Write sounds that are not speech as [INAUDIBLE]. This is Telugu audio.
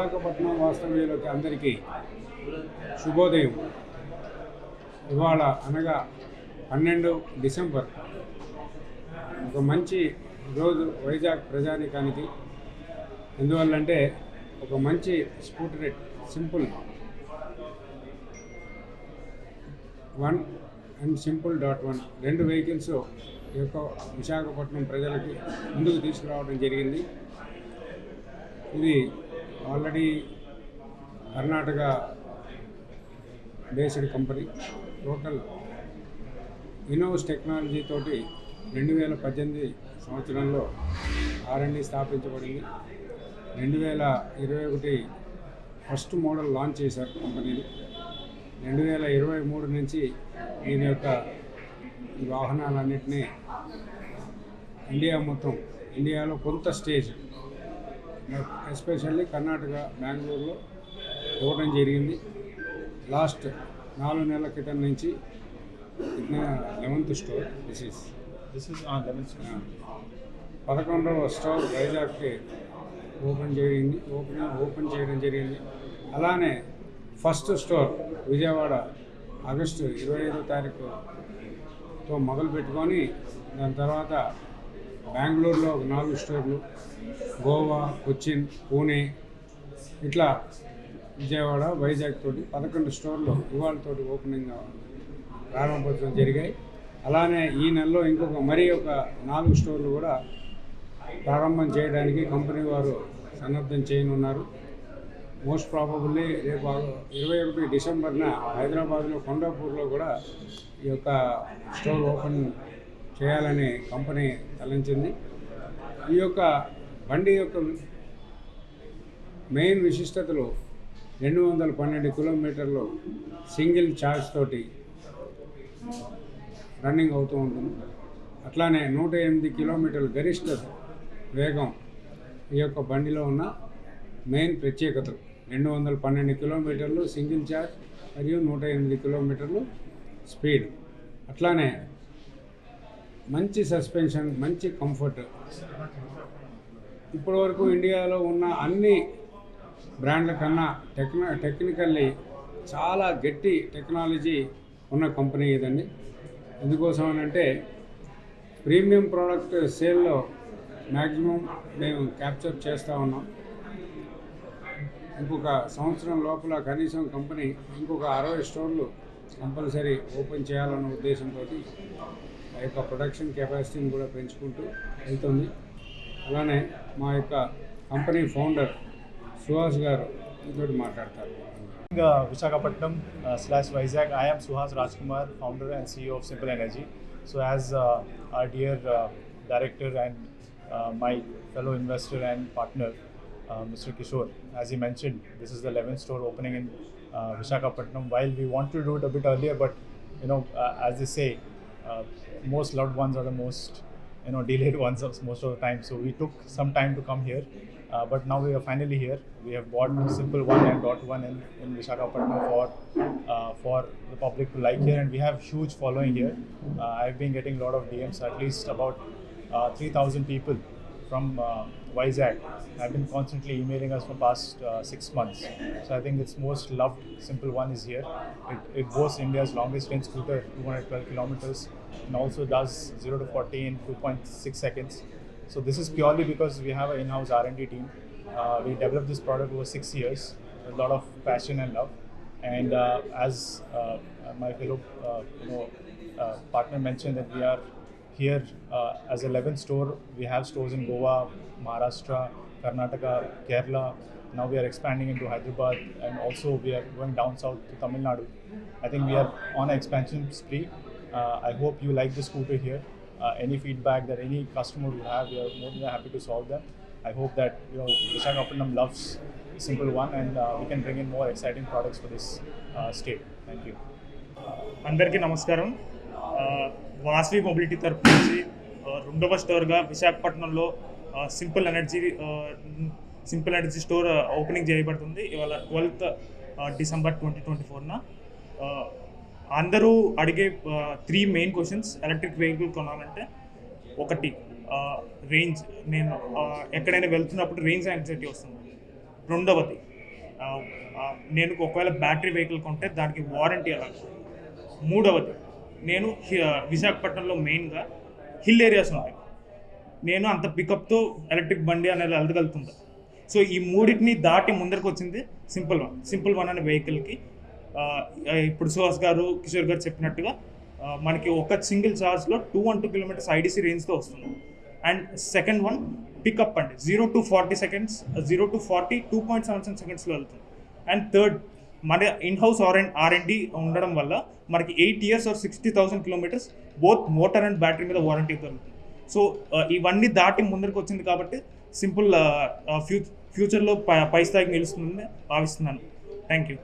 విశాఖపట్నం వాస్తవ్యులకి అందరికీ శుభోదయం. ఇవాళ అనగా పన్నెండు డిసెంబర్. ఒక మంచి రోజు వైజాగ్ ప్రజానికానికి. ఎందువల్లంటే ఒక మంచి scooterette simple. One and simple dot one. రెండు వెహికల్స్ యొక్క విశాఖపట్నం ప్రజలకి ముందుకు తీసుకురావడం జరిగింది. ఇది already Karnataka based company total innoves technology తోటి రెండు వేల పద్దెనిమిది సంవత్సరంలో ఆర్ఎండి స్థాపించబడింది. రెండు వేల ఇరవై ఒకటి ఫస్ట్ మోడల్ లాంచ్ చేశారు కంపెనీని. రెండు వేల ఇరవై మూడు నుంచి దీని యొక్క వాహనాలన్నింటినీ ఇండియా మొత్తం ఇండియాలో కొంత స్టేజ్ ఎస్పెషల్లీ కర్ణాటక బెంగళూరులో ఇవ్వడం జరిగింది. లాస్ట్ నాలుగు నెలల క్రితం నుంచి eleventh store. This is on 11th. పదకొండవ స్టోర్ వైజాగ్కి ఓపెన్ చేయింది ఓపెన్ ఓపెన్ చేయడం జరిగింది. అలానే ఫస్ట్ స్టోర్ విజయవాడ ఆగస్టు ఇరవై ఐదో తారీఖుతో మొదలు పెట్టుకొని దాని తర్వాత బెంగళూరులో ఒక నాలుగు స్టోర్లు గోవా కొచ్చిన్ పూణే ఇట్లా విజయవాడ వైజాగ్ తోటి పదకొండు స్టోర్లు ఇవాళతోటి ఓపెనింగ్ ప్రారంభోత్సవం జరిగాయి. అలానే ఈ నెలలో ఇంకొక మరి ఒక నాలుగు స్టోర్లు కూడా ప్రారంభం చేయడానికి కంపెనీ వారు సన్నద్ధం చేయనున్నారు. మోస్ట్ ప్రాబబుల్లీ రేపు ఇరవై ఒకటి డిసెంబర్న హైదరాబాద్లో కొండాపూర్లో కూడా ఈ యొక్క స్టోర్ ఓపెన్ చేయాలని కంపెనీ తలంచింది. ఈ యొక్క బండి యొక్క మెయిన్ విశిష్టతలు రెండు వందల పన్నెండు కిలోమీటర్లు సింగిల్ ఛార్జ్ తోటి రన్నింగ్ అవుతూ ఉంటుంది. అట్లానే నూట ఎనిమిది కిలోమీటర్లు గరిష్ట వేగం ఈ యొక్క బండిలో ఉన్న మెయిన్ ప్రత్యేకతలు. రెండు వందల పన్నెండు కిలోమీటర్లు సింగిల్ ఛార్జ్ మరియు నూట ఎనిమిది కిలోమీటర్లు స్పీడ్. అట్లానే మంచి సస్పెన్షన్ మంచి కంఫర్ట్ ఇప్పటివరకు ఇండియాలో ఉన్న అన్ని బ్రాండ్ల కన్నా టెక్న టెక్నికల్లీ చాలా గట్టి టెక్నాలజీ ఉన్న కంపెనీ ఇదండి. ఎందుకోసం అని అంటే ప్రీమియం ప్రోడక్ట్ సేల్లో మ్యాక్సిమం మేము క్యాప్చర్ చేస్తూ ఉన్నాం. ఇంకొక సంవత్సరం లోపల కనీసం కంపెనీ ఇంకొక అరవై స్టోర్లు కంపల్సరీ ఓపెన్ చేయాలన్న ఉద్దేశంతో యొక్క ప్రొడక్షన్ కెపాసిటీని కూడా పెంచుకుంటూ వెళ్తుంది అలానే మా యొక్క కంపెనీ ఫౌండర్ సుహాస్ గారు మీతోటి మాట్లాడతారు Uh, Visakhapatnam uh, slash Vizag. I am Suhas Rajkumar, founder and CEO of Simple Energy. So, as uh, our dear uh, director and uh, my fellow investor and partner, uh, Mr. Kishore, as he mentioned, this is the 11th store opening in uh, Visakhapatnam. While we want to do it a bit earlier, but you know, uh, as they say, uh, most loved ones are the most you know delayed [LAUGHS] ones most of the time. So we took some time to come here. Uh, but now we are finally here. We have bought Simple One and Dot One in, in Visakhapatnam for uh, for the public to like here, and we have huge following here. Uh, I've been getting a lot of DMs, at least about uh, 3,000 people from uh, Vizag have been constantly emailing us for past uh, six months. So I think its most loved Simple One is here. It, it boasts India's longest range scooter, 212 kilometers, and also does 0 to 40 in 2.6 seconds. So this is purely because we have an in-house R&D team. Uh, we developed this product over six years a lot of passion and love. And uh, as uh, my fellow uh, you know uh, partner mentioned that we are here uh, as 11th store. We have stores in Goa, Maharashtra, Karnataka, Kerala. Now we are expanding into Hyderabad, and also we are going down south to Tamil Nadu. I think we are on an expansion spree. Uh, I hope you like the scooter here. Uh, any feedback that any customer would have, we are more than happy to solve them. I hope that you know Visakhapatnam loves Simple One, and uh, we can bring in more exciting products for this uh, state. Thank you. అందరికీ నమస్కారం ఆ, వాసవి మొబిలిటీ తరపు నుంచి రెండవ స్టోర్గా విశాఖపట్నంలో simple energy simple energy store opening చేయబడుతుంది. ఇవాళ ట్వెల్త్ డిసెంబర్ ట్వంటీ ట్వంటీ ఫోర్న. అందరూ అడిగే three main questions electric vehicle కొనాలంటే ఒకటి రేంజ్ నేను ఎక్కడైనా వెళ్తున్నప్పుడు రేంజ్ యాంగ్జైటీ వస్తుంది. రెండవది నేను ఒకవేళ బ్యాటరీ వెహికల్ కొంటే దానికి వారంటీ ఎలా మూడవది నేను హి- విశాఖపట్నంలో మెయిన్గా హిల్ ఏరియాస్ ఉంటాయి. నేను అంత పికప్తో ఎలక్ట్రిక్ బండి అనేది వెళ్ళగలుగుతుంటా సో ఈ మూడింటిని దాటి ముందరకు వచ్చింది సింపుల్ వన్. సింపుల్ వన్ అనే వెహికల్కి ఇప్పుడు సుహాస్ గారు కిషోర్ గారు చెప్పినట్టుగా మనకి ఒక single ఛార్జ్లో two one two kilometres IDC రేంజ్తో వస్తుంది. అండ్ సెకండ్ వన్ పికప్ అండి zero to forty seconds zero to forty two point seven seven సెకండ్స్లో వెళ్తుంది. అండ్ థర్డ్ మన in house R and R and D ఉండడం వల్ల మనకి eight years or sixty thousand kilometres both motor and battery మీద వారంటీ దొరుకుతుంది. సో uh, ఇవన్నీ దాటి ముందరికి వచ్చింది కాబట్టి సింపుల్ ఫ్యూ ఫ్యూచర్లో పై పై స్థాయికి నిలుస్తుందని భావిస్తున్నాను. Thank you